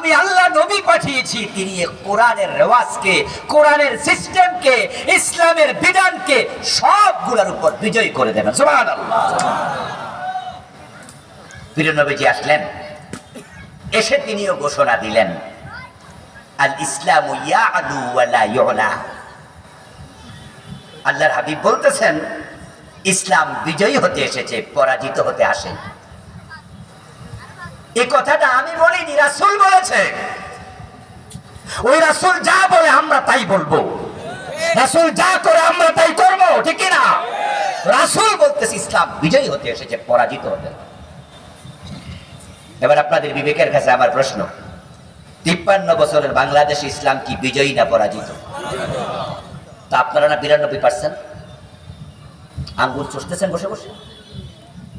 আমি আল্লাহ নবী পাঠিয়েছি। তিনি কোরআনের রেওয়াজকে, কোরআনের সিস্টেমকে, ইসলামের বিধানকে সবগুলোর উপর বিজয় করে দেবেন। সুবহানাল্লাহ। প্রিয় আসলেন। এসে তিনিও ঘোষণা দিলেন। আল ইসলাম আল্লাহর হাবিব বলতেছেন, ইসলাম বিজয়ী হতে এসেছে, পরাজিত হতে আসে। এই কথাটা আমি বলিনি, রাসুল বলেছে। ওই রাসুল যা বলে আমরা তাই বলব। রাসূল যা করে আমরা তাই করব, ঠিক না? রাসূল বলতেছে, ইসলাম বিজয়ী হতে এসেছে, পরাজিত হতে। এবার আপনাদের বিবেকের কাছে আমার প্রশ্ন, তিপ্পান্ন বছরের বাংলাদেশ ইসলাম কি বিজয়ী না পরাজিত? তা আপনারা না বিরানব্বই পার্সেন্ট আঙ্গুল চষতেছেন বসে বসে?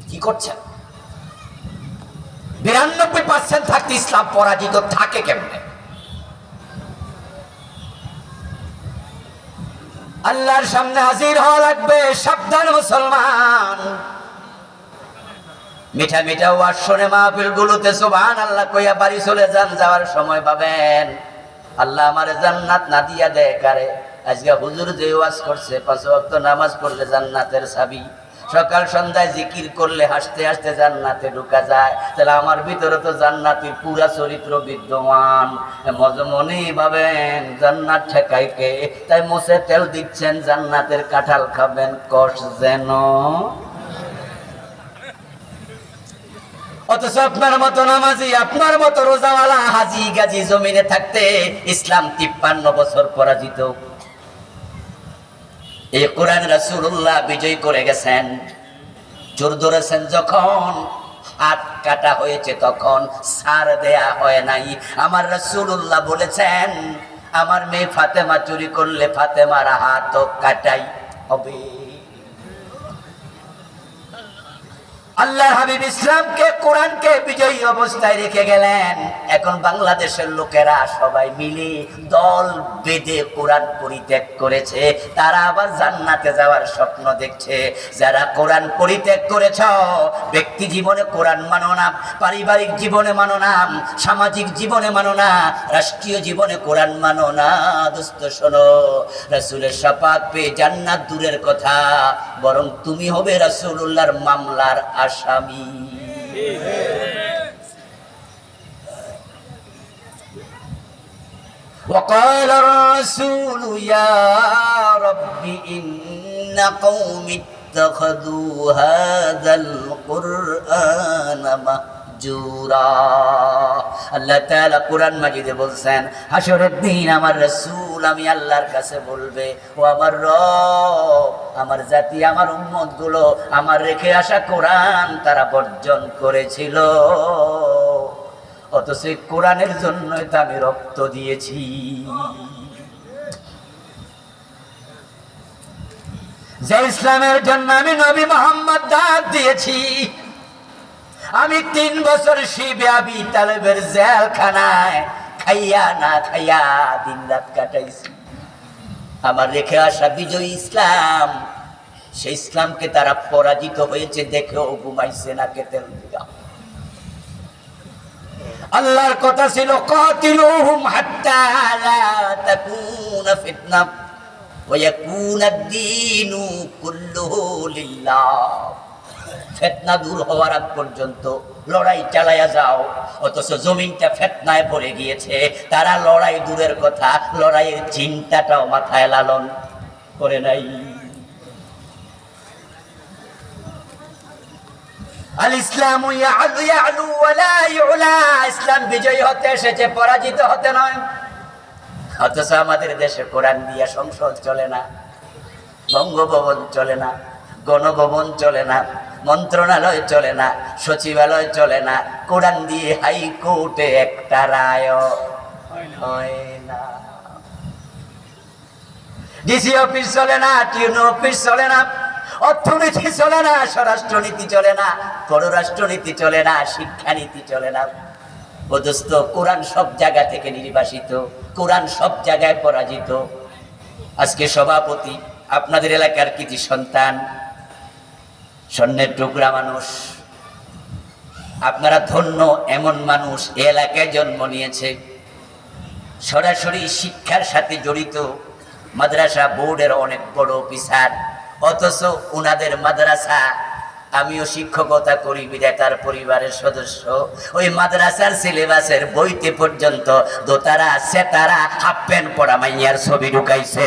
কি করছেন? বিরানব্বই পার্সেন্ট থাকতে ইসলাম পরাজিত থাকে কেমনে? আল্লাহর সামনে হাজির হওয়া লাগবে, সাবধান মুসলমান। মিঠা মিঠা ওয়াজ শুনে মাহফিল গুলোতে সুবহান আল্লাহ কইয়া বাড়ি চলে যান, যাওয়ার সময় পাবেন। আল্লাহ আমার জান্নাত না দিয়া দেয় কারে? আজকে হুজুর যে ওয়াজ করছে, পাঁচ ওয়াক্ত নামাজ পড়লে জান্নাতের চাবি সকাল সন্ধ্যায় জিকির করলে হাসতে হাসতে জান্নাতে ঢুকা যায়। তাহলে আমার ভিতরে তো জান্নাতের পুরা চরিত্র বিদ্যমান। মজমনি ভাবেন, জান্নাত ঠেকাইকে তাই মোসে তেল দিচ্ছেন, জান্নাতের কাঁঠাল খাবেন, কষ যেন। অথচ আপনার মতো নামাজি, আপনার মতো রোজাওয়ালা হাজি গাজি জমিনে থাকতে ইসলাম তিপ্পান্ন বছর পরাজিত। এই কোরআন রাসুল্লাহ বিজয় করে গেছেন। জোর ধরেছেন যখন, হাত কাটা হয়েছে তখন, সার দেয়া হয় নাই। আমার রাসূলুল্লাহ বলেছেন, আমার মেয়ে ফাতেমা চুরি করলে ফাতেমার হাত কাটাই হবে। আল্লাহ হাবিব ইসলামকে, কোরআনকে বিজয়ী অবস্থায় রেখে গেলেন। এখন বাংলাদেশের লোকেরা সবাই মিলে দল বেঁধে কোরআন পরিত্যাগ করেছে। তারা আবার জান্নাতে যাওয়ার স্বপ্ন দেখছে। যারা কোরআন পরিত্যাগ করেছ, ব্যক্তি জীবনে কোরআন মানো না, পারিবারিক জীবনে মানো না, সামাজিক জীবনে মানো না, রাষ্ট্রীয় জীবনে কোরআন মানো না। দোস্ত, শোনো, রাসূলের শাপাত পেয়ে জান্নাত দূরের কথা, বরং তুমি হবে রাসূলুল্লাহর মামলার আসামি وقال الرسول يا رب إن قوم اتخذوا هذا القرآن مهجورا আল্লাহ তাআলা কোরআন মাজিদে বলছেন হাসরের দিন আমার রাসূল আমি আল্লাহর কাছে বলবে, ও আমার রব, আমার জাতি, আমার উম্মতগুলো আমার রেখে আসা কোরআন তারা বর্জন করেছিল। অথচ এই কোরআনের জন্যই তো আমি রক্ত দিয়েছি। যে ইসলামের জন্য আমি নবী মোহাম্মদ দাঁত দিয়েছি আমি তিন বছর শিবে আবি তালেবের জেলখানায় খাইয়া না খাইয়া দিন রাত কাটাইছি। আমার রেখে আসা বিজয় ইসলাম, সেই ইসলামকে তারা পরাজিত হয়েছে, দেখেও ঘুমাইছে না কেতেল আল্লাহর কথা ছিল, কাতিলুহুম হাত্তা লা তাকুনা ফিতনা, ওয়া ইয়াকুনা ad-দীনু কুল্লুহু লিল্লাহ। ফেতনা দূর হওয়ার আগ পর্যন্ত লড়াই চালায়া যাও। অথচ জমিনটা ফেতনায় পড়ে গিয়েছে। তারা লড়াই দূরের কথা, লড়াইয়ের চিন্তাটাও মাথায় লালন করে নাই। ইসলাম বিজয়ী হতে এসেছে, পরাজিত হতে নয়। অথচ আমাদের দেশে কোরআন দিয়া সংসদ চলে না, বঙ্গভবন চলে না। গণভবন চলে না, মন্ত্রণালয় চলে না, সচিবালয় চলে না, কোরআন দিয়ে হাইকোর্টে একটা রায় হয় না। ডিসি অফিস চলে না, টিউনো অফিস চলে না, অর্থনীতি চলে না, স্বরাষ্ট্রনীতি চলে না, পররাষ্ট্রনীতি চলে না, শিক্ষানীতি চলে না। অদস্ত কোরআন সব জায়গা থেকে নির্বাসিত, কোরআন সব জায়গায় পরাজিত। আজকে সভাপতি, আপনাদের এলাকার কৃতি সন্তান স্বর্ণের টুকরা মানুষ। আপনারা ধন্য এমন মানুষ এলাকায় জন্ম নিয়েছে। সরাসরি শিক্ষার সাথে জড়িত মাদ্রাসা বোর্ডের অনেক বড় অফিসার। অথচ উনাদের মাদ্রাসা, আমিও শিক্ষকতা করি বিরাটার পরিবারের সদস্য। ওই মাদ্রাসার সিলেবাসের বইতে পর্যন্ত দোতারা, সেতারা, হাফ প্যান্ট পড়া মাইয়ার ছবি ঢুকাইছে।